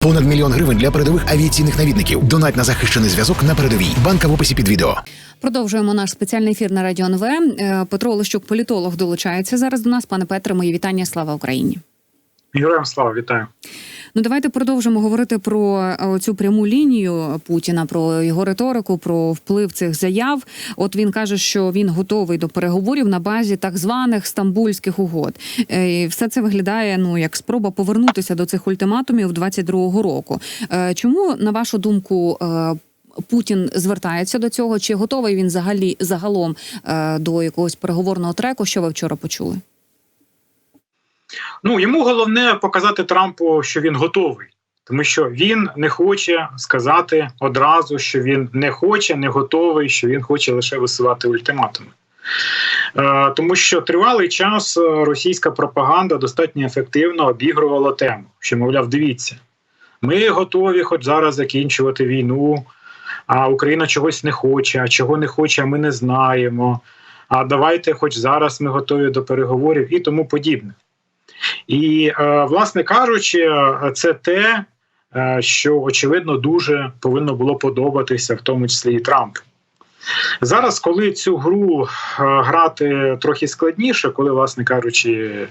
Понад мільйон гривень для передових авіаційних навідників. Донать на захищений зв'язок на передовій. Банка в описі під відео. Продовжуємо наш спеціальний ефір на радіо НВ. Е, Петро Олещук, політолог, долучається зараз до нас. Пане Петре, мої вітання. Слава Україні. Героям слава вітаю. Ну давайте продовжимо говорити про е, цю пряму лінію Путіна, про його риторику, про вплив цих заяв. От він каже, що він готовий до переговорів на базі так званих стамбульських угод. Е, і Все це виглядає ну як спроба повернутися до цих ультиматумів 22-го року. Е, Чому на вашу думку? Путін звертається до цього, чи готовий він взагалі загалом до якогось переговорного треку? Що ви вчора почули? Ну йому головне показати Трампу, що він готовий, тому що він не хоче сказати одразу, що він не хоче, не готовий, що він хоче лише висувати ультиматуми. Е, тому що тривалий час е, російська пропаганда достатньо ефективно обігрувала тему, що, мовляв, дивіться, ми готові хоч зараз закінчувати війну, а Україна чогось не хоче, а чого не хоче, ми не знаємо. А давайте, хоч зараз ми готові до переговорів і тому подібне. І, е, власне кажучи, е, це те, е, що очевидно дуже повинно було подобатися, в тому числі і Трампу. Зараз, коли цю гру грати трохи складніше, коли, власне кажучи,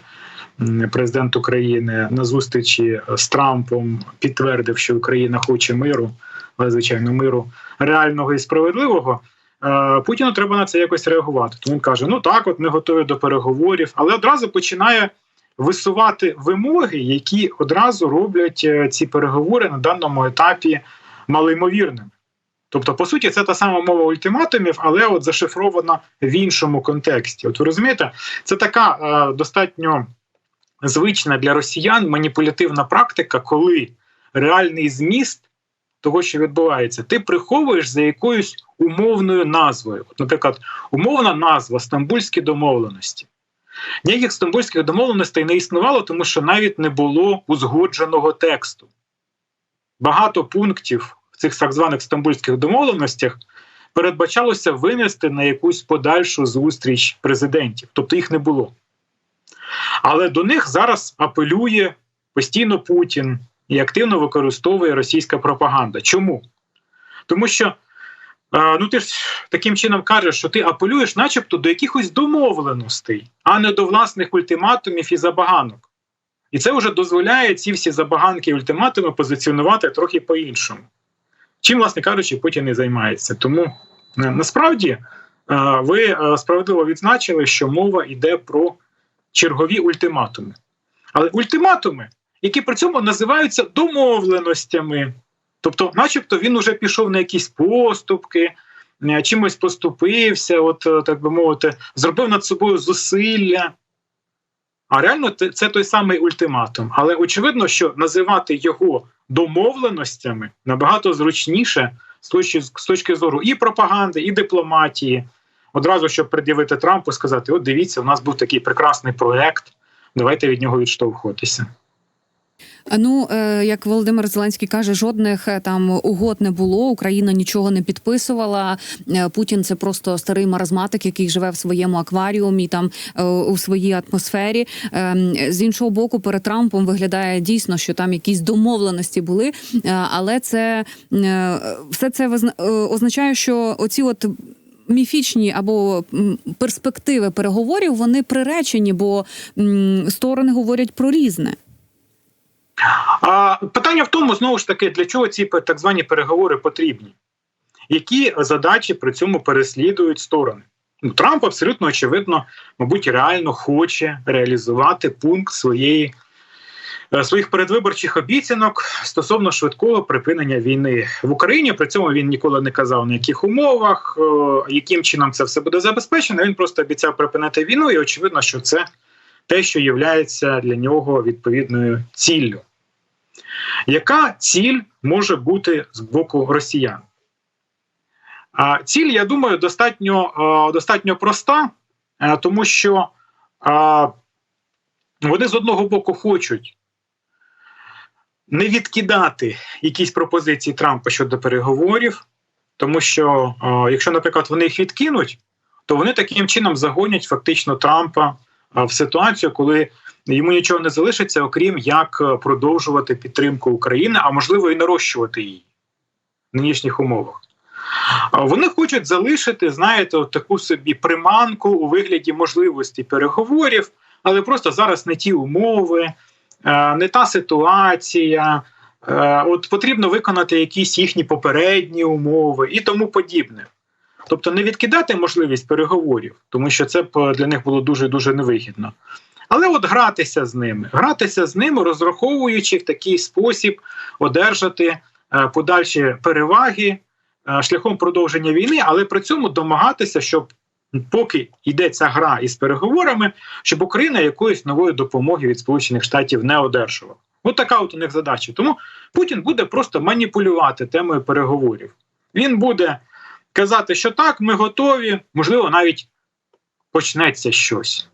президент України на зустрічі з Трампом підтвердив, що Україна хоче миру, але звичайно, миру реального і справедливого. Путіну треба на це якось реагувати. Тому він каже: Ну так, от ми готові до переговорів, але одразу починає висувати вимоги, які одразу роблять е, ці переговори на даному етапі малоймовірними. Тобто, по суті, це та сама мова ультиматумів, але от зашифрована в іншому контексті. От ви розумієте, це така е, достатньо звична для росіян маніпулятивна практика, коли реальний зміст того, що відбувається, ти приховуєш за якоюсь умовною назвою. От, Наприклад, умовна назва Стамбульські домовленості. Ніяких стамбульських домовленостей не існувало, тому що навіть не було узгодженого тексту. Багато пунктів в цих так званих стамбульських домовленостях передбачалося винести на якусь подальшу зустріч президентів, тобто їх не було. Але до них зараз апелює постійно Путін і активно використовує російська пропаганда. Чому? Тому що Ну, ти ж таким чином кажеш, що ти апелюєш, начебто, до якихось домовленостей, а не до власних ультиматумів і забаганок. І це вже дозволяє ці всі забаганки і ультиматуми позиціонувати трохи по-іншому. Чим, власне кажучи, Путін і займається. Тому е, насправді е, ви е, справедливо відзначили, що мова йде про чергові ультиматуми. Але ультиматуми, які при цьому називаються домовленостями. Тобто, начебто, він уже пішов на якісь поступки, е, чимось поступився, от е, так би мовити, зробив над собою зусилля. А реально це той самий ультиматум. Але очевидно, що називати його домовленостями набагато зручніше з точки, зору і пропаганди, і дипломатії. Одразу щоб пред'явити Трампу, сказати: от дивіться, у нас був такий прекрасний проект, давайте від нього відштовхуватися. Ну е, як Володимир Зеленський каже, жодних е, там угод не було. Україна нічого не підписувала. Е, Путін це просто старий маразматик, який живе в своєму акваріумі, там у своїй атмосфері. З іншого боку, перед Трампом виглядає дійсно, що там якісь домовленості були, але це все це означає, що оці от. Міфічні або перспективи переговорів вони приречені, бо сторони говорять про різне. А питання в тому, знову ж таки, для чого ці так звані переговори потрібні? Які задачі при цьому переслідують сторони? Ну, Трамп абсолютно очевидно, мабуть, реально хоче реалізувати пункт своєї. Е, своїх передвиборчих обіцянок стосовно швидкого припинення війни в Україні при цьому він ніколи не казав на яких умовах, яким чином це все буде забезпечено. Він просто обіцяв припинити війну, і очевидно, що це те, що є для нього відповідною ціллю. Яка ціль може бути з боку росіян? Ціль, я думаю, достатньо достатньо проста, тому що вони з одного боку хочуть не відкидати якісь пропозиції Трампа щодо переговорів, тому що, якщо, наприклад, вони їх відкинуть, то вони таким чином загонять фактично Трампа в ситуацію, коли йому нічого не залишиться, окрім як е, продовжувати підтримку України, а можливо і нарощувати її в нинішніх умовах. Вони хочуть залишити, знаєте, от таку собі приманку у вигляді можливості переговорів, але просто зараз не ті умови, е, не та ситуація. Е, От потрібно виконати якісь їхні попередні умови і тому подібне. Тобто не відкидати можливість переговорів, тому що це б для них було дуже дуже невигідно. Але от гратися з ними, гратися з ними, розраховуючи в такий спосіб одержати е, подальші переваги е, шляхом продовження війни, але при цьому домагатися, щоб поки йде ця гра із переговорами, щоб Україна якоїсь нової допомоги від Сполучених Штатів не одержувала. От така от у них задача. Тому Путін буде просто маніпулювати темою переговорів. Він буде казати, що так, ми готові, можливо, навіть почнеться щось.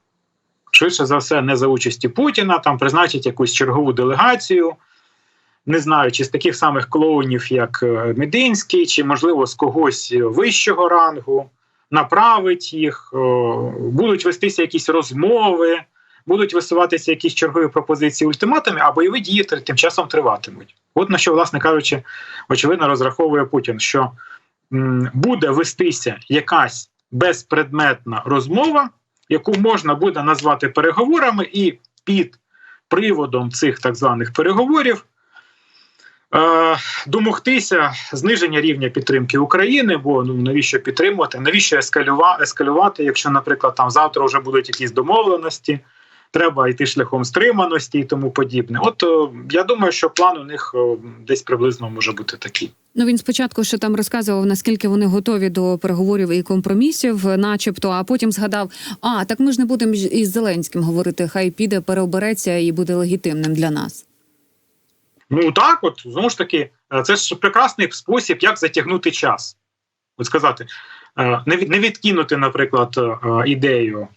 Швидше за все, не за участі Путіна, там призначить якусь чергову делегацію. Не знаю, чи з таких самих клоунів, як е, Мединський, чи, можливо, з когось вищого рангу, направить їх, будуть вестися якісь розмови, будуть висуватися якісь чергові пропозиції ультиматами, а бойові дії тим часом триватимуть. От на що, власне кажучи, очевидно, розраховує Путін, що буде вестися якась безпредметна розмова, яку можна буде назвати переговорами, і під приводом цих так званих переговорів е, домогтися зниження рівня підтримки України, бо ну навіщо підтримувати, навіщо ескалювати, ескалювати, якщо, наприклад, там завтра вже будуть якісь домовленості, треба йти шляхом стриманості і тому подібне. От е, я думаю, що план у них е, десь приблизно може бути такий. Ну він спочатку ще там розказував, наскільки вони готові до переговорів і компромісів, начебто, а потім згадав: а так ми ж не будемо із Зеленським говорити, хай піде, переобереться і буде легітимним для нас. Ну так, от знову ж таки, е, це ж прекрасний спосіб, як затягнути час. От сказати, не від- не відкинути, наприклад, ідею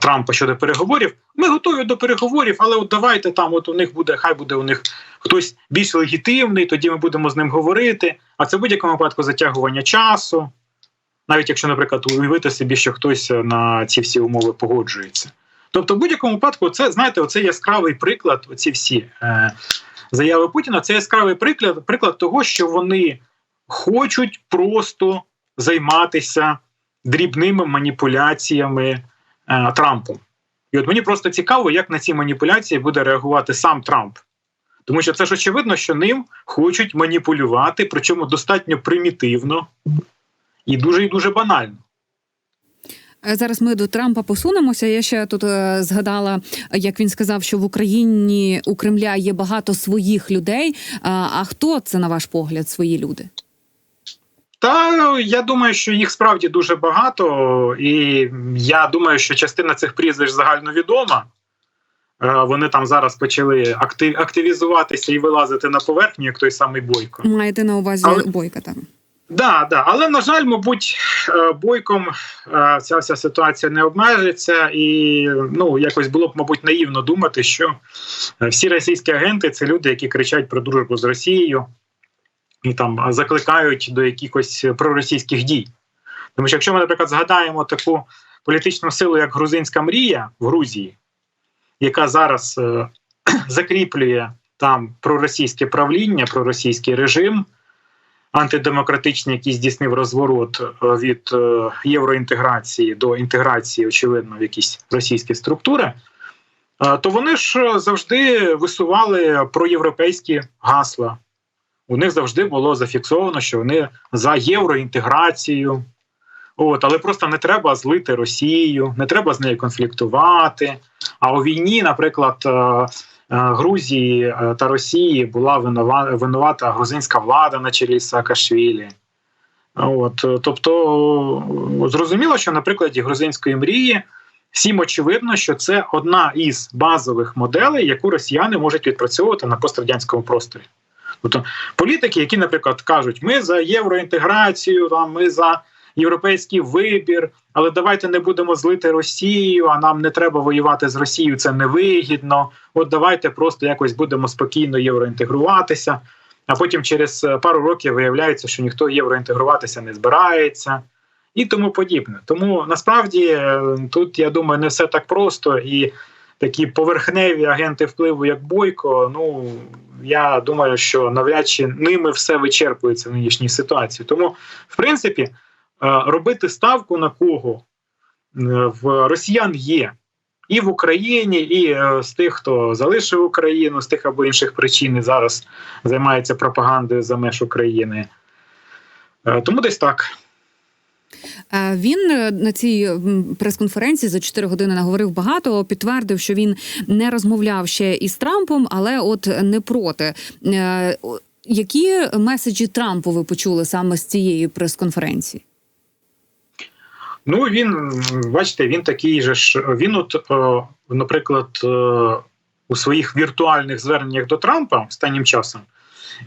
Трампа щодо переговорів. Ми готові до переговорів, але от давайте там, от у них буде, хай буде у них хтось більш легітимний, тоді ми будемо з ним говорити. А це в будь-якому випадку затягування часу, навіть якщо, наприклад, уявити собі, що хтось е, на ці всі умови погоджується. Тобто, в будь-якому випадку, це знаєте, оце яскравий приклад, оці всі. Е, заяви Путіна це яскравий приклад, приклад того, що вони хочуть просто займатися дрібними маніпуляціями е, Трампом. І от мені просто цікаво, як на ці маніпуляції буде реагувати сам Трамп. Тому що це ж очевидно, що ним хочуть маніпулювати, причому достатньо примітивно і дуже і дуже банально. Е, Зараз ми до Трампа посунемося. Я ще тут е, згадала, як він сказав, що в Україні у Кремля є багато своїх людей. А хто це на ваш погляд, свої люди? Та я думаю, що їх справді дуже багато, і я думаю, що частина цих прізвищ загальновідома. Е, Вони там зараз почали актив, активізуватися і вилазити на поверхню, як той самий Бойко. Маєте на увазі Але- бойка там? Да, да, але на жаль, мабуть, е, бойком е, ця вся ситуація не обмежиться, і ну якось було б, мабуть, наївно думати, що всі російські агенти це люди, які кричать про дружбу з Росією там е, закликають до якихось проросійських дій. Тому що якщо ми, наприклад, згадаємо таку політичну силу, як грузинська мрія в Грузії, яка зараз е, закріплює там проросійське правління, проросійський режим антидемократичний, який здійснив розворот е, від е, євроінтеграції до інтеграції, очевидно, в якісь російські структури, е, то вони ж завжди висували проєвропейські гасла. У них завжди було зафіксовано, що вони за євроінтеграцію. От, але просто не треба злити Росію, не треба з нею конфліктувати. А у війні, наприклад, е, е, Грузії е, та Росії була винувата грузинська влада на чолі з Саакашвілі. От, тобто зрозуміло, що на прикладі грузинської мрії всім очевидно, що це одна із базових моделей, яку росіяни можуть відпрацьовувати на пострадянському просторі. Тобто політики, які, наприклад, кажуть, ми за євроінтеграцію, там, ми за європейський вибір, але давайте не будемо злити Росію, а нам не треба воювати з Росією, це невигідно. От давайте просто якось будемо спокійно євроінтегруватися. А потім через е, пару років виявляється, що ніхто євроінтегруватися не збирається. і тому подібне. Тому насправді е, тут я думаю, не все так просто і. Такі поверхневі агенти впливу, як Бойко, ну я думаю, що навряд чи ними все вичерпується в нинішній ситуації. Тому, в принципі, е, робити ставку на кого е, в росіян є і в Україні, і е, з тих, хто залишив Україну, з тих або інших причин і зараз займається пропагандою за меж України. Тому десь так. Е, Він е, на цій прес-конференції за 4 години наговорив багато. Підтвердив, що він не розмовляв ще із Трампом, але от не проти. Е, Які меседжі Трампу ви почули саме з цієї прес-конференції? Ну він бачите, він такий же ж. Він, от, наприклад, у своїх віртуальних зверненнях до Трампа останнім часом,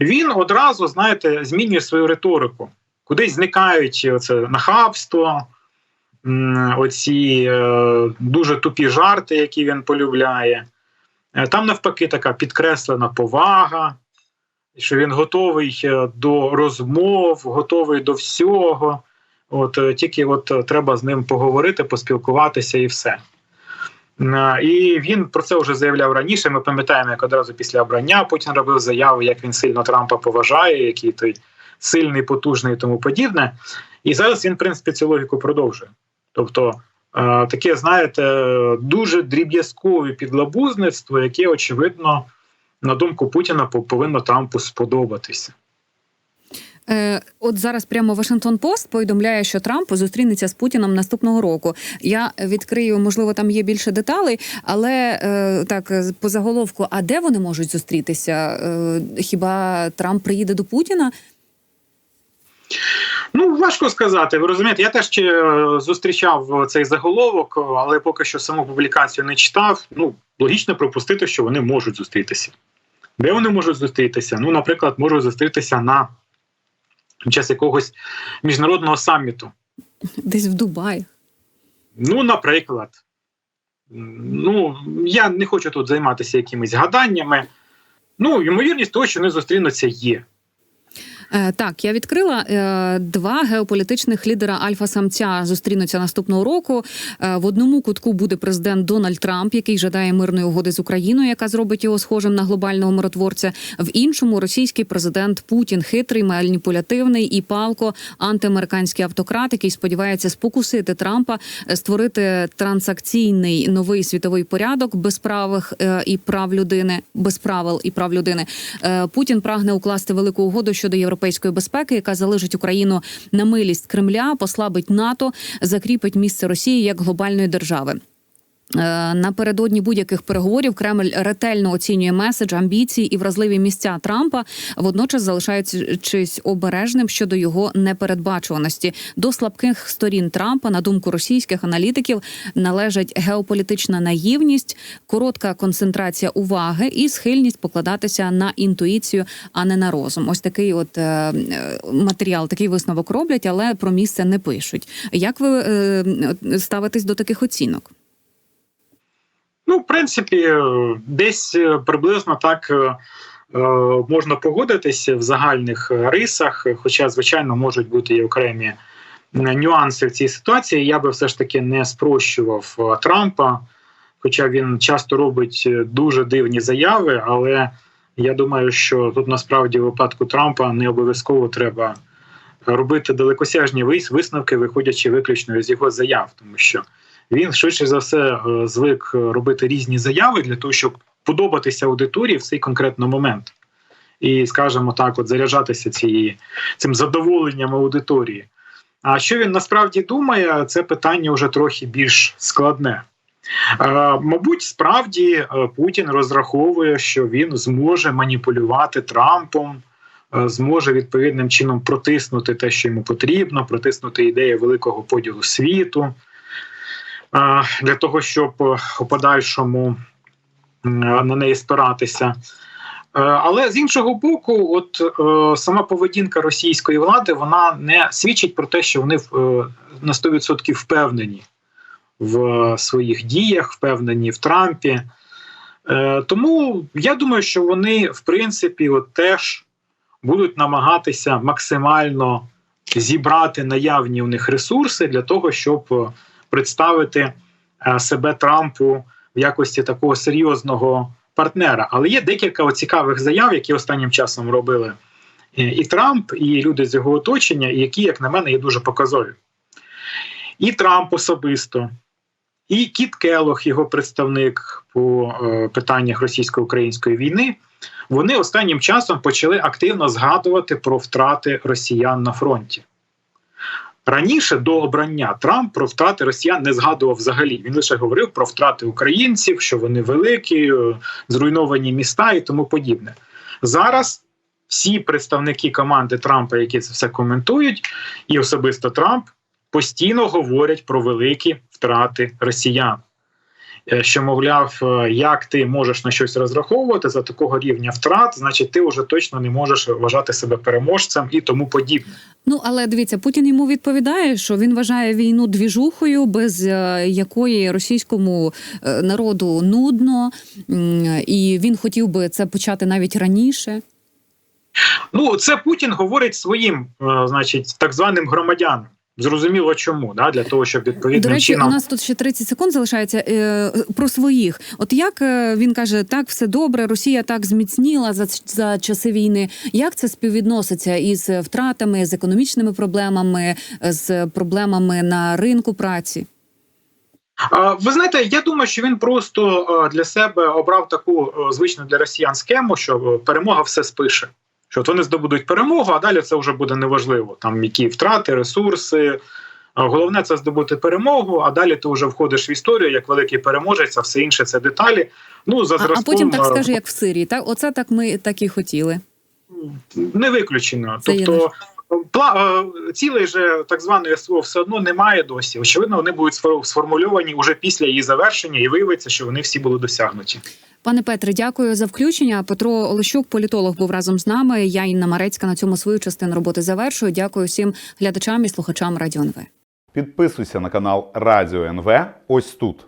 він одразу, знаєте, змінює свою риторику. Кудись зникають оце нахабство, оці е, дуже тупі жарти, які він полюбляє. Е, Там навпаки така підкреслена повага, що він готовий е, до розмов, готовий до всього. От тільки от треба з ним поговорити, поспілкуватися і все. І він про це вже заявляв раніше. Ми пам'ятаємо, як одразу після обрання Путін робив заяви, як він сильно Трампа поважає, який той сильний, потужний і тому подібне. І зараз він, в принципі, цю логіку продовжує. Тобто, е, таке, знаєте, дуже дріб'язкове підлабузництво, яке, очевидно, на думку Путіна, повинно Трампу сподобатися. Е, От зараз прямо Вашингтон Пост повідомляє, що Трамп зустрінеться з Путіном наступного року. Я відкрию, можливо, там є більше деталей, але е, так по заголовку, а де вони можуть зустрітися? Хіба Трамп приїде до Путіна? Ну, важко сказати. Ви розумієте, я теж е, зустрічав цей заголовок, але поки що саму публікацію не читав. Ну, логічно пропустити, що вони можуть зустрітися. Де вони можуть зустрітися? Ну, наприклад, можуть зустрітися на під час якогось міжнародного саміту. Десь в Дубаї. Ну, наприклад, ну я не хочу тут займатися якимись гаданнями. Ну, ймовірність того, що вони зустрінуться, є. Е, Так, я відкрила е, два геополітичних лідера альфа-самця зустрінуться наступного року. Е, В одному кутку буде президент Дональд Трамп, який жадає мирної угоди з Україною, яка зробить його схожим на глобального миротворця. В іншому російський президент Путін хитрий, маніпулятивний і палко антиамериканський автократ, який сподівається спокусити Трампа, створити транзакційний новий світовий порядок без правих і прав людини, без правил і прав людини. Путін прагне укласти велику угоду щодо європейської безпеки, яка залежить Україну на милість Кремля, послабить НАТО, закріпить місце Росії як глобальної держави. Е, Напередодні будь-яких переговорів Кремль ретельно оцінює меседж, амбіції і вразливі місця Трампа, водночас залишаючись обережним щодо його непередбачуваності. До слабких сторін Трампа, на думку російських аналітиків, належать геополітична наївність, коротка концентрація уваги і схильність покладатися на інтуїцію, а не на розум. Ось такий от е, матеріал, такий висновок роблять, але про місце не пишуть. Як ви е, ставитесь до таких оцінок? Ну, в принципі, десь е, приблизно так е, е, можна погодитися в загальних рисах, хоча, звичайно, можуть бути і окремі нюанси в цій ситуації. Я би все ж таки не спрощував Трампа, хоча він часто робить дуже дивні заяви, але я думаю, що тут насправді в випадку Трампа не обов'язково треба робити далекосяжні вис- висновки, виходячи виключно з його заяв, тому що він швидше за все е, звик е, робити різні заяви для того, щоб подобатися аудиторії в цей конкретний момент. І, скажімо так, от заряджатися цієї, цим задоволенням аудиторії. А що він насправді думає, це питання вже трохи більш складне. Е, мабуть, справді е, Путін розраховує, що він зможе маніпулювати Трампом, зможе відповідним чином протиснути те, що йому потрібно, протиснути ідею великого поділу світу для того, щоб е, у подальшому на неї спиратися. Е, Але з іншого боку, от е, сама поведінка російської влади вона не свідчить про те, що вони на 100% впевнені в своїх діях, впевнені в Трампі. Тому я думаю, що вони, в принципі, от теж будуть намагатися максимально зібрати наявні у них ресурси для того, щоб представити е, себе Трампу в якості такого серйозного партнера. Але є декілька цікавих заяв, які останнім часом робили е, і Трамп, і люди з його оточення, і які, як на мене, є дуже показові. І Трамп особисто, і Кіт Келох, його представник по е, питаннях російсько-української війни, вони останнім часом почали активно згадувати про втрати росіян на фронті. Раніше до обрання Трамп про втрати росіян не згадував взагалі. Він лише говорив про втрати українців, що вони великі, е, зруйновані міста і тому подібне. Зараз всі представники команди Трампа, які це все коментують, і особисто Трамп постійно говорять про великі втрати росіян. Е, Що, мовляв, е, як ти можеш на щось розраховувати за такого рівня втрат, значить, ти вже точно не можеш вважати себе переможцем і тому подібне. Ну але дивіться, Путін йому відповідає, що він вважає війну двіжухою, без е, якої російському народу нудно, і він хотів би це почати навіть раніше. Ну, це Путін говорить своїм, значить, так званим громадянам. Зрозуміло, чому да для того, щоб відповідним До речі, чином у нас тут ще 30 секунд залишається е, про своїх. От як е, він каже, так все добре, Росія так зміцніла за, за часи війни. Як це співвідноситься із втратами, з економічними проблемами, з проблемами на ринку праці? Ви знаєте, я думаю, що він просто е, для себе обрав таку е, звичну для росіян схему, що е, перемога все спише. Що от вони здобудуть перемогу, а далі це вже буде неважливо. Там які втрати, ресурси. Головне це здобути перемогу, а далі ти вже входиш в історію як великий переможець, а все інше це деталі. Ну за зразком а потім так е, скаже, як в Сирії. Так, оце так ми так і хотіли. не виключено. Це Тобто пла- е, цілей же так званої СВО все одно немає досі. Очевидно, вони будуть сформульовані уже після її завершення, і виявиться, що вони всі були досягнуті. Пане Петре, дякую за включення. Петро Олещук, політолог, був разом з нами. Я Інна Марецька на цьому свою частину роботи завершую. Дякую всім глядачам і слухачам Радіо НВ. Підписуйся на канал Радіо НВ ось тут.